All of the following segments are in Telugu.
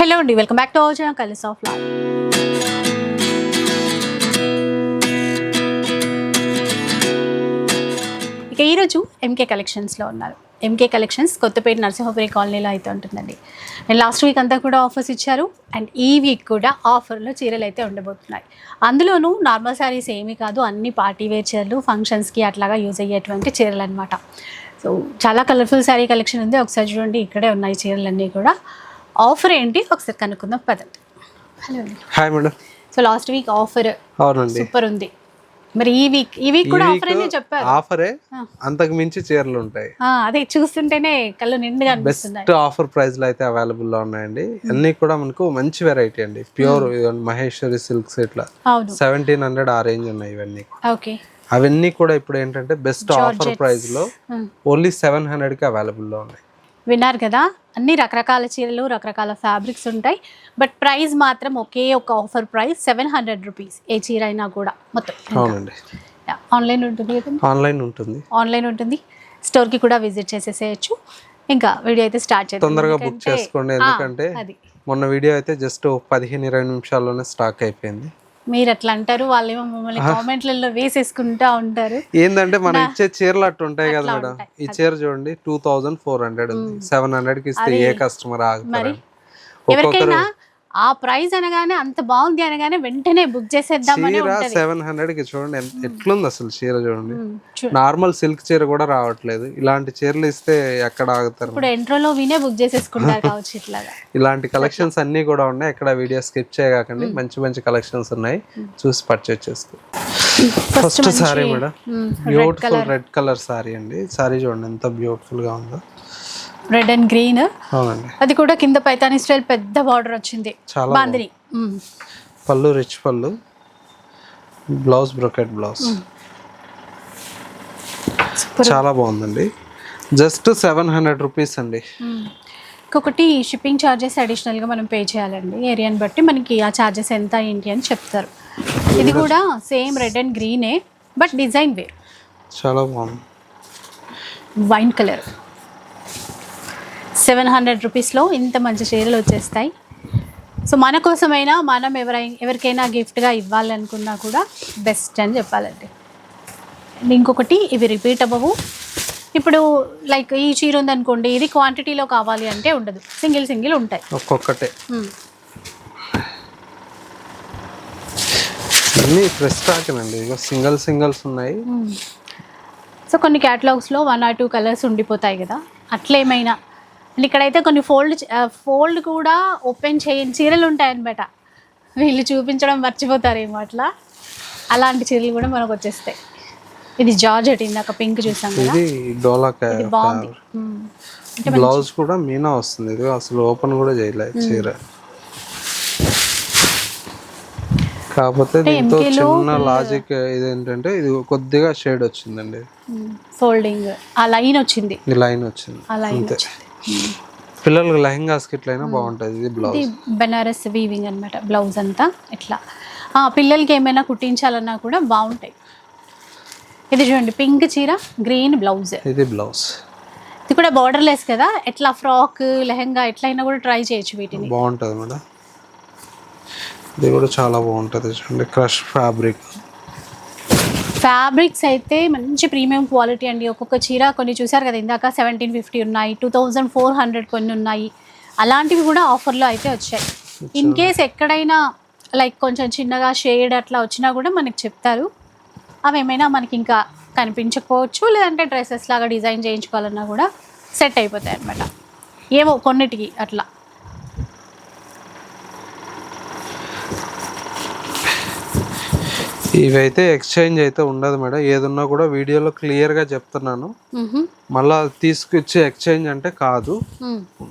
హలో అండి welcome back to our channel colours of life ఇక ఈరోజు ఎంకే కలెక్షన్స్లో ఉన్నారు. ఎంకే కలెక్షన్స్ కొత్తపేట నరసింహపురి కాలనీలో అయితే ఉంటుందండి. అండ్ లాస్ట్ వీక్ అంతా కూడా ఆఫర్స్ ఇచ్చారు. అండ్ ఈ వీక్ కూడా ఆఫర్లో చీరలు అయితే ఉండబోతున్నాయి. అందులోనూ నార్మల్ శారీస్ ఏమీ కాదు అన్ని పార్టీ వేర్ చీరలు ఫంక్షన్స్కి అట్లాగా యూజ్ అయ్యేటువంటి చీరలు అనమాట సో చాలా కలర్ఫుల్ శారీ కలెక్షన్ ఉంది. ఒకసారి చూడండి ఇక్కడే ఉన్నాయి చీరలన్నీ కూడా. ఆఫర్ ఏంటి? ఒకసారి కనుక్కుందాం పదండి. Hello hi madam so last week offer అవునండి. సూపర్ ఉంది. మరి ఈ వీక్ ఈ వీక్ కూడా ఆఫర్ అనే చెప్పారు. ఆఫరే అంతకు మించి చీరలు ఉంటాయి. ఆ, అదే చూస్తుంటేనే కళ్ళు నిండుగా బెస్ట్ ఆఫర్ ప్రైస్లో అయితే అవైలబుల్లో ఉన్నాయండి. అన్ని కూడా మనకు మంచి వెరైటీ అండి. ప్యూర్ మహేశ్వరి సిల్క్స్ ఇట్లా. సెవెంటీన్ హండ్రెడ్ ఆ రేంజ్ ఉన్నాయి ఇవన్నీ. ఓకే. అవన్నీ కూడా ఇప్పుడు ఏంటంటే బెస్ట్ ఆఫర్ ప్రైస్లో Hmm. ఓన్లీ సెవెన్ హండ్రెడ్కి అవైలబుల్లో ఉన్నాయి. విన్నారు కదా? అన్ని రకరకాల చీరలు రకరకాల ఫ్యాబ్రిక్స్ ఉంటాయి. బట్ ప్రైస్ మాత్రం ఒకే ఒక offer price seven hundred rupees ఏ చీర అయినా కూడా మొత్తం. అవునండి. ఆన్లైన్ ఉంటుంది ఆన్లైన్ ఉంటుంది. ఆన్లైన్ ఉంటుంది. స్టోర్కి కూడా విజిట్ చేసేసేయచ్చు. ఇంకా వీడియో అయితే స్టార్ట్ చేద్దాం. తొందరగా బుక్ చేసుకోండి. ఎందుకంటే మొన్న వీడియో అయితే జస్ట్ పదిహేను ఇరవై నిమిషాల్లోనే స్టాక్ అయిపోయింది. మీరు అట్లా అంటారు వాళ్ళేమో మమ్మల్ని కామెంట్లలో వేసేసుకుంటా ఉంటారు. ఏంటంటే మనం ఇచ్చే చీరలు అట్టు ఉంటాయి కదా మేడం. ఈ చీర చూడండి టూ థౌజండ్ ఫోర్ హండ్రెడ్ ఉంది. సెవెన్ హండ్రెడ్కి ఇస్తే ఏ కస్టమర్ ఆగుతారు ఎవరికైనా ఆ ప్రైస్ అనగానే అంత బాగుంది అనగానే వెంటనే బుక్ చేసేద్దామని చీర ఉంటది. సెవెన్ హండ్రెడ్కి చూడండి ఎట్లుంది అసలు చీర చూడండి. నార్మల్ సిల్క్ చీర కూడా రావట్లేదు. ఇలాంటి చీరలు ఇస్తే ఎక్కడ ఆగుతారు? ఇప్పుడు ఎంట్రోలో వినే బుక్ చేసేసుకుంటారు కావచ్చు ఇట్లాగా. ఇలాంటి కలెక్షన్స్ అన్ని కూడా ఉన్నాయి. ఎక్కడ వీడియో స్కిప్ చేయకండి మంచి మంచి కలెక్షన్స్ ఉన్నాయి. చూసి పర్చేస్ చేసుకో. First sari madam. Beautiful red colour sari అండి. సారీ చూడండి ఎంత బ్యూటిఫుల్గా ఉందో. Red and green. అది కూడా కింద పైతాని స్టైల్ పెద్ద బార్డర్ వచ్చింది. చాలా బాందిని. పళ్ళు రిచ్ పళ్ళు. Blouse brocade blouse. చాలా బాగుందండి. జస్ట్ సెవెన్ హండ్రెడ్ రూపీస్ అండి. ఇంకొకటి షిప్పింగ్ ఛార్జెస్ అడిషనల్గా మనం పే చేయాలండి. ఏరియాని బట్టి మనకి ఆ ఛార్జెస్ ఎంత ఏంటి అని చెప్తారు. ఇది కూడా సేమ్ రెడ్ అండ్ గ్రీనే బట్ డిజైన్ వేర్. చాలా బాగుంది. Wine colour. సెవెన్ హండ్రెడ్ రూపీస్లో ఇంత మంచి చీరలు వచ్చేస్తాయి. సో మన కోసమైనా మనం ఎవరైనా ఎవరికైనా గిఫ్ట్గా ఇవ్వాలి అనుకున్నా కూడా బెస్ట్ అని చెప్పాలండి. అండ్ ఇంకొకటి ఇవి రిపీట్ అవ్వవు. ఇప్పుడు లైక్ ఈ చీర ఉందనుకోండి ఇది క్వాంటిటీలో కావాలి అంటే ఉండదు. సింగిల్ సింగిల్ ఉంటాయి. ఒక్కొక్కటే. అన్నీ ఫ్రెష్ స్టాక్ అండి. సింగిల్ సింగిల్స్ ఉన్నాయి. సో కొన్ని క్యాటలాగ్స్లో వన్ ఆర్ టూ కలర్స్ ఉండిపోతాయి కదా. అట్లేమైనా అండ్ ఇక్కడైతే కొన్ని ఫోల్డ్ ఫోల్డ్ కూడా ఓపెన్ చేయని చీరలు ఉంటాయి అనమాట వీళ్ళు చూపించడం మర్చిపోతారేమో అట్లా. అలాంటి చీరలు కూడా మనకు వచ్చేస్తాయి. ఇది జార్జెట్ ఇందాక పింక్ చూసాం కదా. ఇది బాగుంది. బ్లౌజ్ కూడా మీనా వస్తుంది. ఇది అసలు ఓపెన్ కూడా చేయలేదు చీర. కాకపోతే దీంతో చిన్న లాజిక్ ఇదేంటంటే ఇది కొద్దిగా షేడ్ వచ్చిందండి. ఫోల్డింగ్ ఆ లైన్ వచ్చింది. ఈ లైన్ వచ్చింది. ఆ లైన్ వచ్చింది. పిల్లలకి లెహంగాస్ ఇట్లయినా బాగుంటుంది ఇది బ్లౌజ్ బెనారస్ వీవింగ్ అనమాట బ్లౌజ్ అంతా ఇట్లా. ఆ, పిల్లలకి ఏమైనా కుట్టించాలన్నా కూడా బాగుంటాయి. ఇది చూడండి పింక్ చీర గ్రీన్ బ్లౌజ్ ఇది బ్లౌజ్ ఇది కూడా బార్డర్లెస్ కదా? ఎట్లా ఫ్రాక్ లెహంగా ఎట్లయినా కూడా ట్రై చేయొచ్చు వీటిని. బాగుంటుంది మేడం. ఇది కూడా చాలా బాగుంటుంది చూడండి క్రష్ ఫ్యాబ్రిక్. ఫ్యాబ్రిక్స్ అయితే మంచి ప్రీమియం క్వాలిటీ అండి. ఒక్కొక్క చీర కొన్ని చూసారు కదా ఇందాక సెవెంటీన్ ఫిఫ్టీ ఉన్నాయి టూ థౌజండ్ ఫోర్ హండ్రెడ్ కొన్ని ఉన్నాయి. అలాంటివి కూడా ఆఫర్లో అయితే వచ్చాయి. ఇన్ కేస్ ఎక్కడైనా లైక్ కొంచెం చిన్నగా షేడ్ అట్లా వచ్చినా కూడా మనకి చెప్తారు. అవి ఏమైనా మనకి ఇంకా కనిపించకపోవచ్చు లేదంటే డ్రెస్సెస్ లాగా డిజైన్ చేయించుకోవాలన్నా కూడా సెట్ అయిపోతాయి అనమాట ఏమో కొన్నిటికి అట్లా. ఇవైతే ఎక్స్చేంజ్ అయితే ఉండదు మేడం. ఏదున్నా కూడా వీడియోలో క్లియర్గా చెప్తున్నాను. మ్హూ. మళ్ళా తీసుకొచ్చి ఎక్స్చేంజ్ అంటే కాదు.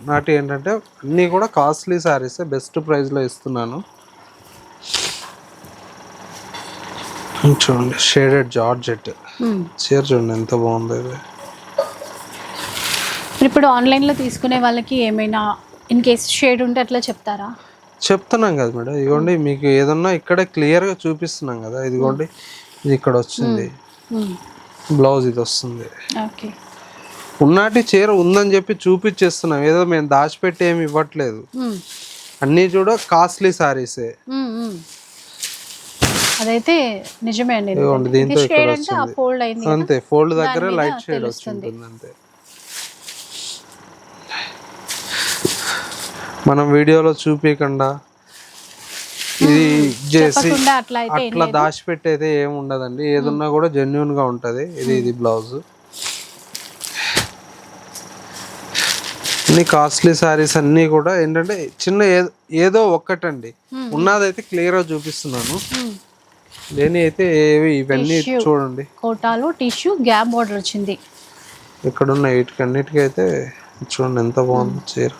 నాటి ఏంటంటే అన్నీ కూడా కాస్ట్లీ శారీస్ బెస్ట్ ప్రైస్లో ఇస్తున్నాను. చూడండి. Shaded georgette. చీర చూడండి ఎంత బాగుంది ఇది. ఇప్పుడు ఆన్లైన్లో తీసుకునే వాళ్ళకి ఏమైనా ఇన్ కేస్ షేడ్ ఉంటే అట్లా చెప్తారా? చెప్తున్నాం కదా మేడం. ఇదిగోండి మీకు ఏదన్నా ఇక్కడే క్లియర్గా చూపిస్తున్నాం కదా. ఇదిగోండి ఇది ఇక్కడ వచ్చింది. బ్లౌజ్ ఇది వస్తుంది. ఓకే. ఉన్నటి చీర ఉందని చెప్పి చూపించేస్తున్నాం ఏదో మేము దాచిపెట్టి ఏమి ఇవ్వట్లేదు. అన్నీ కూడా కాస్ట్లీ సారీసే. అదైతే నిజమే అండి. దీంతో. అంతే ఫోల్డ్ దగ్గర లైట్ షేడ్. ఉంటుంది అంతే. మనం వీడియోలో చూపించకుండా ఇది చేసి అట్లా దాచిపెట్టేది ఏమి ఉండదండి. ఏదున్నా కూడా జెన్యున్గా ఉంటది. ఇది ఇది బ్లౌజ్. అన్ని కాస్ట్లీ సారీస్ అన్నీ కూడా ఏంటంటే చిన్న ఏదో ఒక్కటండి. ఉన్నదైతే క్లియర్గా చూపిస్తున్నాను. లేని అయితే ఏవి ఇవన్నీ. చూడండి. కోటాలో టిష్యూ గ్యాప్ బార్డర్ వచ్చింది. ఇక్కడ ఉన్న చూడండి ఎంత బాగుంది చీర.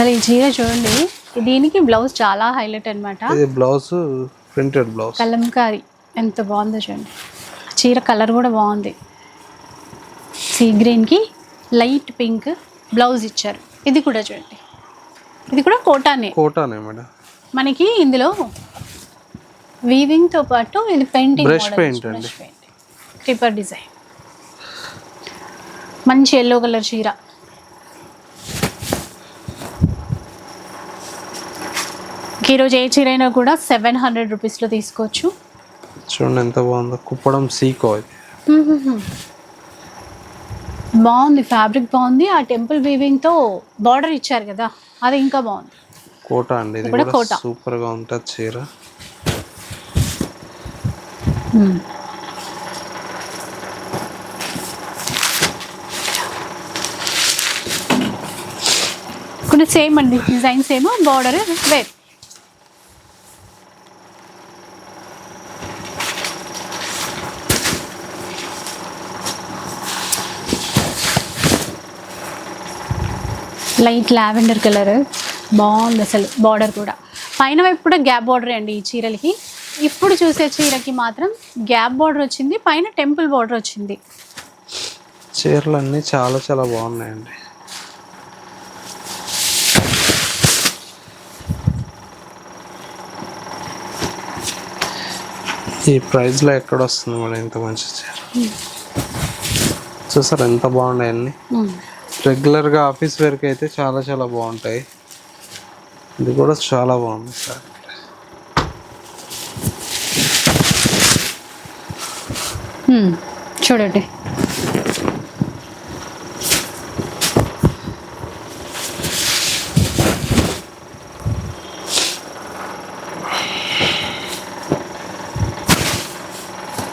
అసలు ఈ చీర చూడండి. దీనికి బ్లౌజ్ చాలా హైలైట్ అన్నమాట. ఇది బ్లౌజ్ ప్రింటెడ్ బ్లౌజ్. కలంకారీ. ఎంత బాగుందో చూడండి. చీర కలర్ కూడా బాగుంది. సీ గ్రీన్కి లైట్ పింక్ బ్లౌజ్ ఇచ్చారు. ఇది కూడా చూడండి. ఇది కూడా కోటానే. కోటానే మేడం. మనకి ఇందులో వీవింగ్తో పాటు ఇది పెయింటింగ్ Brush paint అండి. క్రీపర్ డిజైన్ మంచి ఎల్లో కలర్ చీర. ఈరోజు ఏ చీర అయినా కూడా సెవెన్ హండ్రెడ్ రూపీస్లో తీసుకోవచ్చు. చూడండి ఎంత బాగుందో. కుప్పడం సీకో బాగుంది ఫ్యాబ్రిక్ బాగుంది. ఆ టెంపుల్ వీవింగ్తో బార్డర్ ఇచ్చారు కదా అది ఇంకా బాగుంది. కోట అండి ఇది కూడా కోట. సూపర్గా ఉంటుంది చీర. కొన్ని సేమ్ అండి డిజైన్ సేమ్ బార్డర్ వేర్ లైట్ లావెండర్ కలర్. బాగుంది అసలు బార్డర్ కూడా. పైన వైపు కూడా గ్యాప్ బార్డర్ అండి ఈ చీరలకి. ఇప్పుడు చూసే చీరకి మాత్రం గ్యాప్ బార్డర్ వచ్చింది పైన టెంపుల్ బార్డర్ వచ్చింది. చీరలు అన్నీ చాలా చాలా బాగున్నాయండి. ఈ ప్రైస్లో ఎక్కడ వస్తుంది మేడం ఇంత మంచి చీర? చూసారు ఎంత బాగున్నాయి అన్ని మ్మ్. రెగ్యులర్గా ఆఫీస్ వేర్కి అయితే చాలా చాలా బాగుంటాయి ఇది కూడా చాలా బాగుంది సార్. చూడండి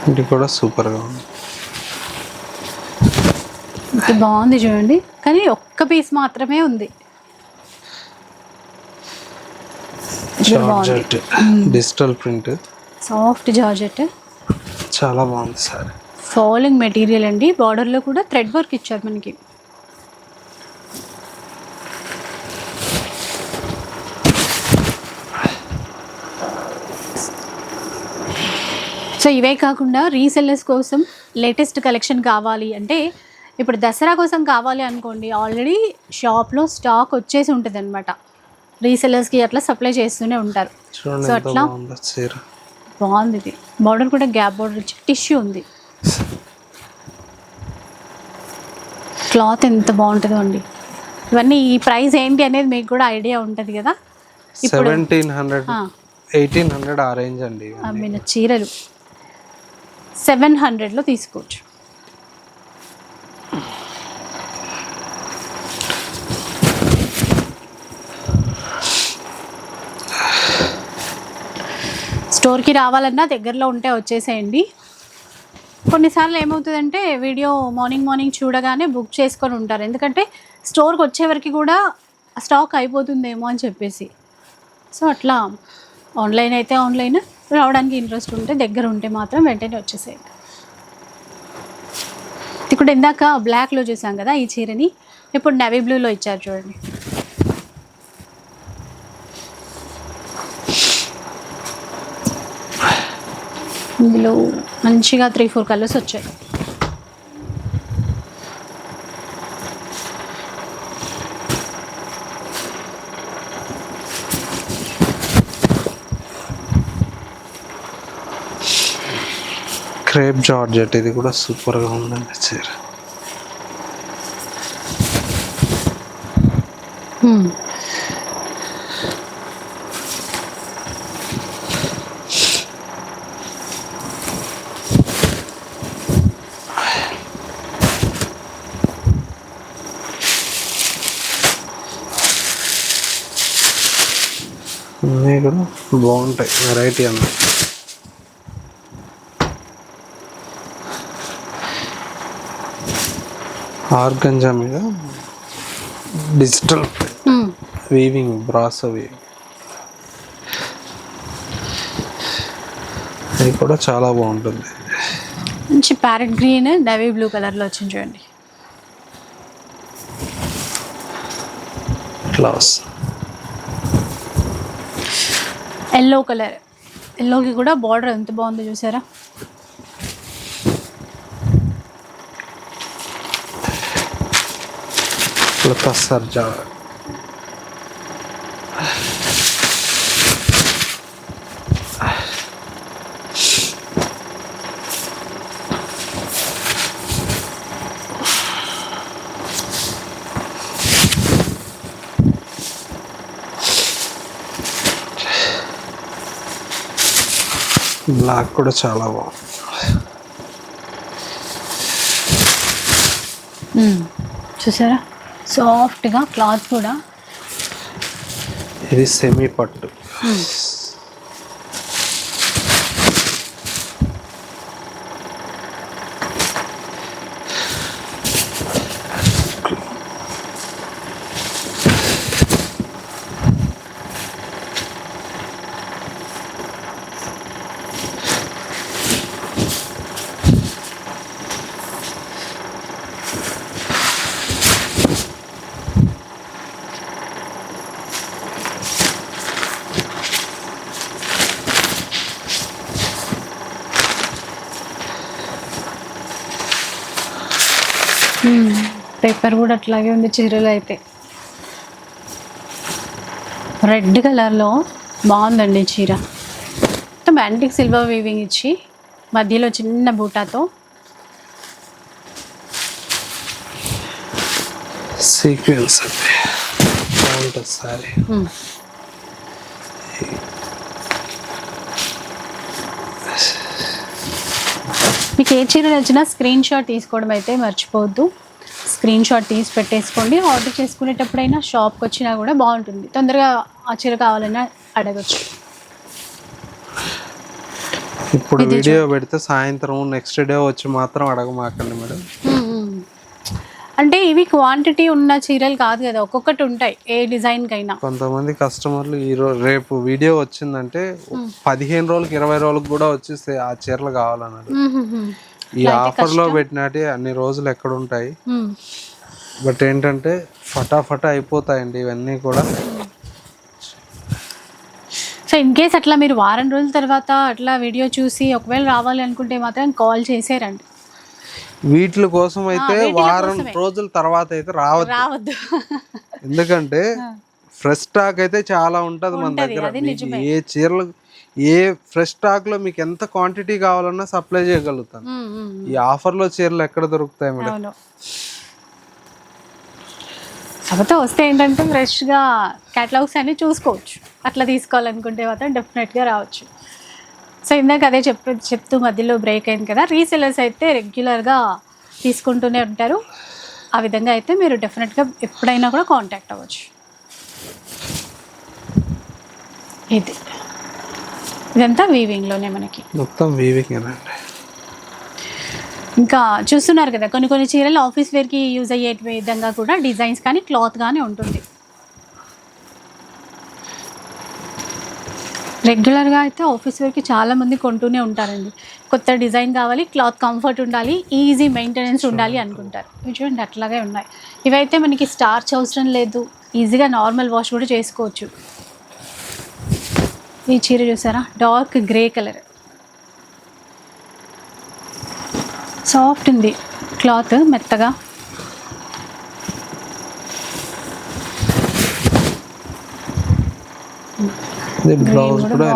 ఇది కూడా సూపర్గా ఉంది ఇది బాగుంది చూడండి. కానీ ఒక్క పీస్ మాత్రమే ఉంది. Georgette digital print. Soft georgette. చాలా బాగుంది సార్. ఫాలోయింగ్ మెటీరియల్ అండి. బార్డర్లో కూడా థ్రెడ్ వర్క్ ఇచ్చారు మనకి. సో ఇవే కాకుండా రీసెల్లర్స్ కోసం లేటెస్ట్ కలెక్షన్ కావాలి అంటే ఇప్పుడు దసరా కోసం కావాలి అనుకోండి ఆల్రెడీ షాప్లో స్టాక్ వచ్చేసి ఉంటుంది అనమాట రీసెల్లర్స్కి అట్లా సప్లై చేస్తూనే ఉంటారు. సో అట్లా బాగుందో ఇది. బార్డర్ కూడా గ్యాప్ బార్డర్ టిష్యూ ఉంది. క్లాత్ ఎంత బాగుంటుందో అండి. ఇవన్నీ ఈ ప్రైస్ ఏంటి అనేది మీకు కూడా ఐడియా ఉంటుంది కదా. ఇప్పుడు సెవెంటీన్ హండ్రెడ్ ఎయిటీన్ హండ్రెడ్ ఆ రేంజ్ అండి చీరలు సెవెన్ హండ్రెడ్లో తీసుకోవచ్చు. స్టోర్కి రావాలన్నా దగ్గరలో ఉంటే వచ్చేసేయండి. కొన్నిసార్లు ఏమవుతుందంటే వీడియో మార్నింగ్ మార్నింగ్ చూడగానే బుక్ చేసుకొని ఉంటారు. ఎందుకంటే స్టోర్కి వచ్చేవరకు కూడా స్టాక్ అయిపోతుందేమో అని చెప్పేసి. సో అట్లా. ఆన్లైన్ అయితే ఆన్లైన్. రావడానికి ఇంట్రెస్ట్ ఉంటే దగ్గర ఉంటే మాత్రం వెంటనే వచ్చేసేయండి. ఇప్పుడు ఇందాక బ్లాక్లో చూసాం కదా ఈ చీరని ఇప్పుడు నవీ బ్లూలో ఇచ్చారు చూడండి. ఇందులో మంచిగా త్రీ ఫోర్ కలర్స్ వచ్చాయి. క్రేప్ జార్జెట్ ఇది కూడా సూపర్గా ఉందండి చీర. Hmm. బాగుంటాయి వెరైటీ అన్నీ ఆర్గంజా మీద డిజిటల్. వీవింగ్ బ్రాసో వీవింగ్ అది కూడా చాలా బాగుంటుంది. మంచి ప్యారెట్ గ్రీన్ నేవీ బ్లూ కలర్లో వచ్చింది చూడండి. Class yellow colour. ఎల్లోకి కూడా బార్డర్ ఎంత బాగుందో చూసారా? లతా సర్జా బ్లాక్ కూడా చాలా బాగుంది మ్మ్. చూసారా సాఫ్ట్గా క్లాత్ కూడా. ఇది సెమీ పట్టు. పేపర్ కూడా అట్లాగే ఉంది చీరలు అయితే. రెడ్ కలర్లో బాగుందండి చీర. మొత్తం యాంటిక్ సిల్వర్ వీవింగ్ ఇచ్చి మధ్యలో చిన్న బూటాతో. సీక్వెన్స్ సారీ మ్మ్. మీకు ఏ చీర నచ్చినా స్క్రీన్ షాట్ తీసుకోవడం అయితే మర్చిపోవద్దు. స్క్రీన్ షాట్ తీసి పెట్టేసుకోండి. ఆర్డర్ చేసుకునేటప్పుడైనా షాప్కి వచ్చినా కూడా బాగుంటుంది. తొందరగా ఆ చీర కావాలన్నా అడగచ్చు. ఇప్పుడు వీడియో పెడితే సాయంత్రం నెక్స్ట్ డే వచ్చి మాత్రం అడగమాకండి మేడం. అంటే ఇవి క్వాంటిటీ ఉన్న చీరలు కాదు కదా ఒక్కొక్కటి ఉంటాయి ఏ డిజైన్కైనా. కొంతమంది కస్టమర్లు ఈ రోజు రేపు వీడియో వచ్చిందంటే పదిహేను రోజులకి ఇరవై రోజులకు కూడా వచ్చి ఆ చీరలు కావాలన్నారు. ఈ ఆఫర్లో పెట్టినట్టు అన్ని రోజులు ఎక్కడ ఉంటాయి? బట్ ఏంటంటే ఫటాఫటా అయిపోతాయండి ఇవన్నీ కూడా. సో ఇన్ కేస్ అట్లా మీరు వారం రోజుల తర్వాత అట్లా వీడియో చూసి ఒకవేళ రావాలి అనుకుంటే మాత్రం కాల్ చేసేరండి. వీటి కోసం అయితే వారం రోజుల తర్వాత అయితే రావద్దు. రావద్దు. ఎందుకంటే ఫ్రెష్ స్టాక్ అయితే చాలా ఉంటది మన దగ్గర. ఏ చీరలు ఏ ఫ్రెష్ స్టాక్లో మీకు ఎంత క్వాంటిటీ కావాలన్నా సప్లై చేయగలుగుతాను. ఈ ఆఫర్లో చీరలు ఎక్కడ దొరుకుతాయి మేడం? కాకపోతే వస్తే ఏంటంటే ఫ్రెష్గా క్యాటలాగ్స్ అన్ని చూసుకోవచ్చు. అట్లా తీసుకోవాలనుకుంటే మాత్రం డెఫినెట్గా రావచ్చు. సో ఇందాక అదే చెప్పు చెప్తూ మధ్యలో బ్రేక్ అయింది కదా రీసెలర్స్ అయితే రెగ్యులర్గా తీసుకుంటూనే ఉంటారు. ఆ విధంగా అయితే మీరు డెఫినెట్గా ఎప్పుడైనా కూడా కాంటాక్ట్ అవ్వచ్చు. ఇది. ఇదంతా వీవింగ్లోనే మనకి. మొత్తం వీవింగ్ అండి ఇంకా చూస్తున్నారు కదా కొన్ని కొన్ని చీరలు ఆఫీస్ వేర్కి యూజ్ అయ్యే విధంగా కూడా డిజైన్స్ కానీ క్లాత్ కానీ ఉంటుంది. రెగ్యులర్గా అయితే ఆఫీస్ వేర్కి చాలా మంది కొంటూనే ఉంటారండి. కొత్త డిజైన్ కావాలి క్లాత్ కంఫర్ట్ ఉండాలి ఈజీ మెయింటెనెన్స్ ఉండాలి అనుకుంటారు. ఇవి చూడండి అట్లాగే ఉన్నాయి. ఇవైతే మనకి స్టార్చ్ అవసరం లేదు. ఈజీగా నార్మల్ వాష్ కూడా చేసుకోవచ్చు. ఈ చీర చూసారా? Dark grey colour. సాఫ్ట్ ఉంది. క్లాత్ మెత్తగా. ఇది బ్లౌజ్ కూడా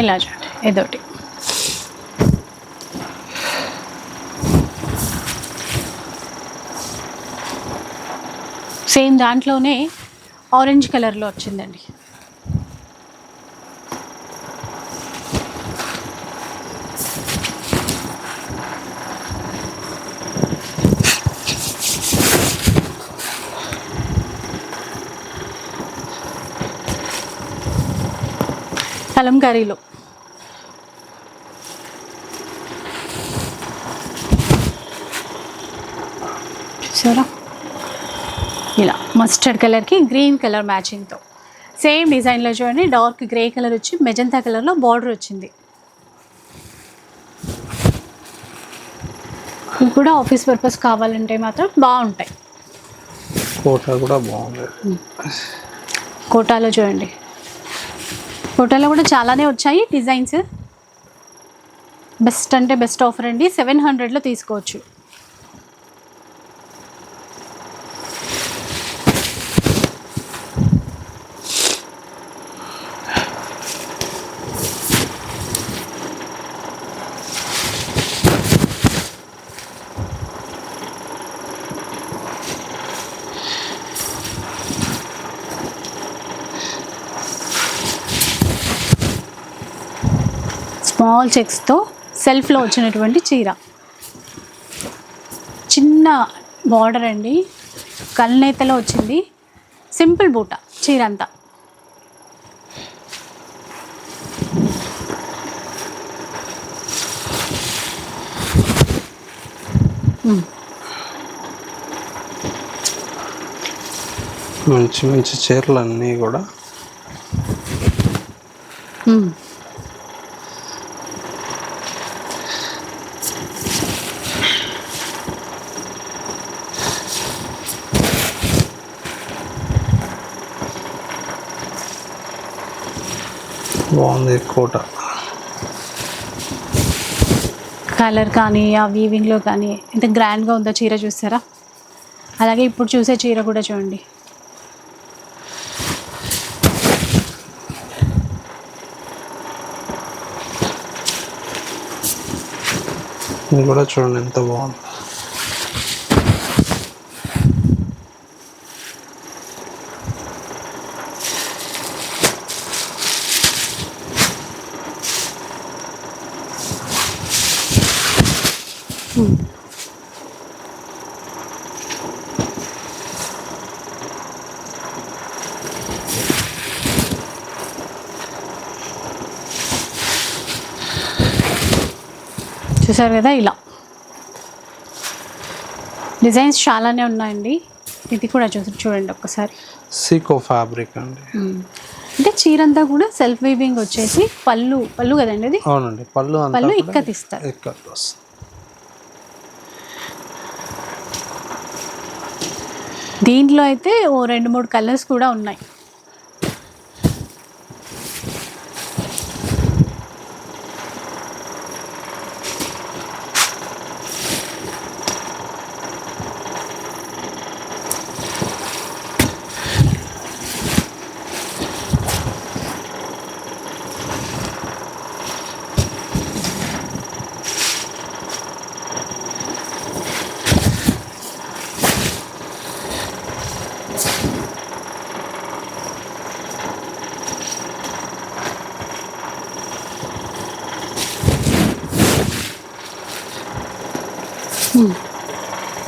ఇలా చూడండి ఇదోటి సేమ్ దాంట్లోనే ఆరెంజ్ కలర్లో వచ్చిందండి. కలంకారీలో. చూసారా? ఇలా మస్టర్డ్ కలర్కి గ్రీన్ కలర్ మ్యాచింగ్తో సేమ్ డిజైన్లో చూడండి డార్క్ గ్రే కలర్ వచ్చి మెజంతా కలర్లో బార్డర్ వచ్చింది. ఇవి కూడా ఆఫీస్ పర్పస్ కావాలంటే మాత్రం బాగుంటాయి. కోట కూడా బాగుంది. కోటాలో చూడండి. కోటాలో కూడా చాలానే వచ్చాయి డిజైన్స్. బెస్ట్ అంటే బెస్ట్ ఆఫర్ అండి. సెవెన్ హండ్రెడ్లో తీసుకోవచ్చు. స్మాల్ చెక్స్తో సెల్ఫ్లో వచ్చినటువంటి చీర. చిన్న బార్డర్ అండి. కల్నేతలో వచ్చింది. సింపుల్ బూట చీర అంతా మంచి మంచి చీరలు అన్నీ కూడా బాగుంది కోట. కలర్ కానీ ఆ వీవింగ్లో కానీ ఎంత గ్రాండ్గా ఉందో చీర చూస్తారా? అలాగే ఇప్పుడు చూసే చీర కూడా చూడండి. ఇది కూడా చూడండి ఎంత బాగుంది. చూసారు కదా ఇలా. డిజైన్స్ చాలానే ఉన్నాయండి. ఇది కూడా చూసి చూడండి ఒక్కసారి. సీకో ఫ్యాబ్రిక్ అండి. అంటే చీర అంతా కూడా సెల్ఫ్ వీవింగ్ వచ్చేసి పళ్ళు పళ్ళు కదండి ఇది? అవునండి పళ్ళు పళ్ళు కూడా ఇక్కతిస్తారు ఇక్కత్ వస్తుంది. దీంట్లో అయితే ఓ రెండు మూడు కలర్స్ కూడా ఉన్నాయి.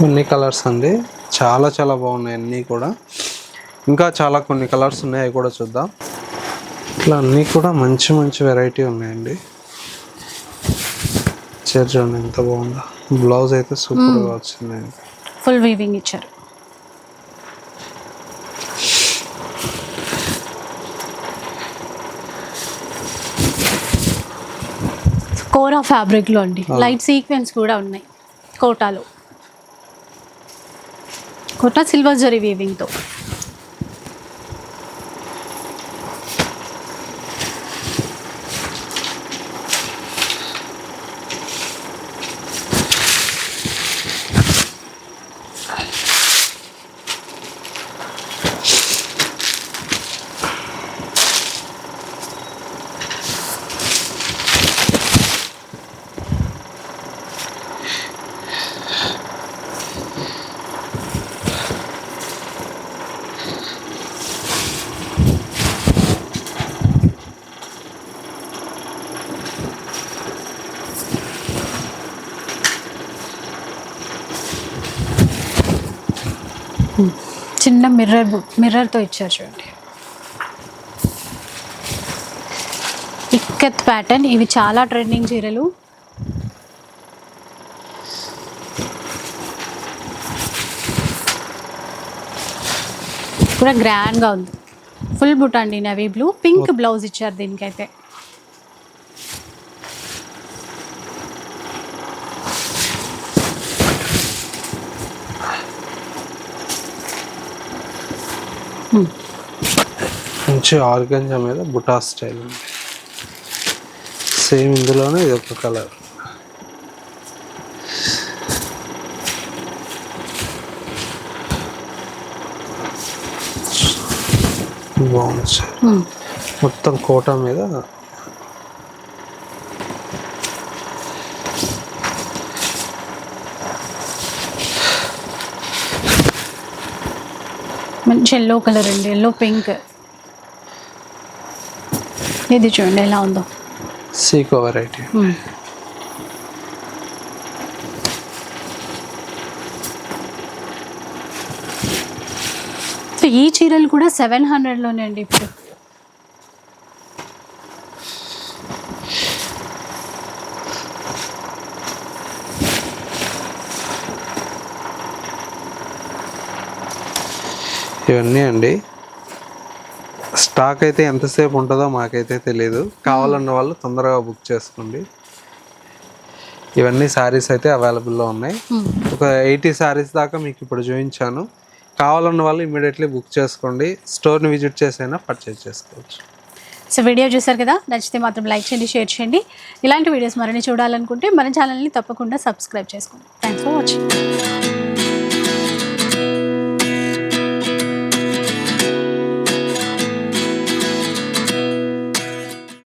అన్ని కలర్స్ అండి. చాలా చాలా బాగున్నాయి అన్నీ కూడా. ఇంకా చాలా కొన్ని కలర్స్ ఉన్నాయి అవి కూడా చూద్దాం. ఇట్లా అన్నీ కూడా మంచి మంచి వెరైటీ ఉన్నాయండి. చీర చూడండి ఎంత బాగుందో. బ్లౌజ్ అయితే సూపర్గా వచ్చిందండి. ఫుల్ వీవింగ్ ఇచ్చారు. కోరా ఫ్యాబ్రిక్లో అండి. లైట్ సీక్వెన్స్ కూడా ఉన్నాయి. కోటాలో. కోటా సిల్వర్ జరీ వీవింగ్తో చిన్న మిర్రర్ బుక్ మిర్రర్తో ఇచ్చారు చూడండి. ఇక్కత్ ప్యాటర్న్ ఇవి చాలా ట్రెండింగ్ చీరలు. కూడా గ్రాండ్గా ఉంది. ఫుల్ బుట్ అండి నవీ బ్లూ పింక్ బ్లౌజ్ ఇచ్చారు దీనికైతే. మంచి ఆర్గంజా మీద బుటా స్టైల్ ఉంది. సేమ్ ఇందులోనే ఇది ఒక కలర్. బాగుంది సార్. మొత్తం కోట మీద మంచి ఎల్లో కలర్ అండి ఎల్లో పింక్ ఇది చూడండి ఎలా ఉందో. సీకో వెరైటీ మ్మ్. సో ఈ చీరలు కూడా సెవెన్ హండ్రెడ్లోనే అండి ఇప్పుడు. ఇవన్నీ అండి. స్టాక్ అయితే ఎంతసేపు ఉంటుందో మాకైతే తెలియదు కావాలన్న వాళ్ళు తొందరగా బుక్ చేసుకోండి. ఇవన్నీ శారీస్ అయితే అవైలబుల్లో ఉన్నాయి. మ్మ్. ఒక ఎయిటీ శారీస్ దాకా మీకు ఇప్పుడు చూపించాను. కావాలన్న వాళ్ళు ఇమీడియట్లీ బుక్ చేసుకోండి. స్టోర్ని విజిట్ చేసైనా పర్చేజ్ చేసుకోవచ్చు. సో వీడియో చూసారు కదా? నచ్చితే మాత్రం లైక్ చేయండి షేర్ చేయండి. ఇలాంటి వీడియోస్ మరిన్ని చూడాలనుకుంటే మన ఛానల్ని తప్పకుండా సబ్స్క్రైబ్ చేసుకోండి. Thanks for watching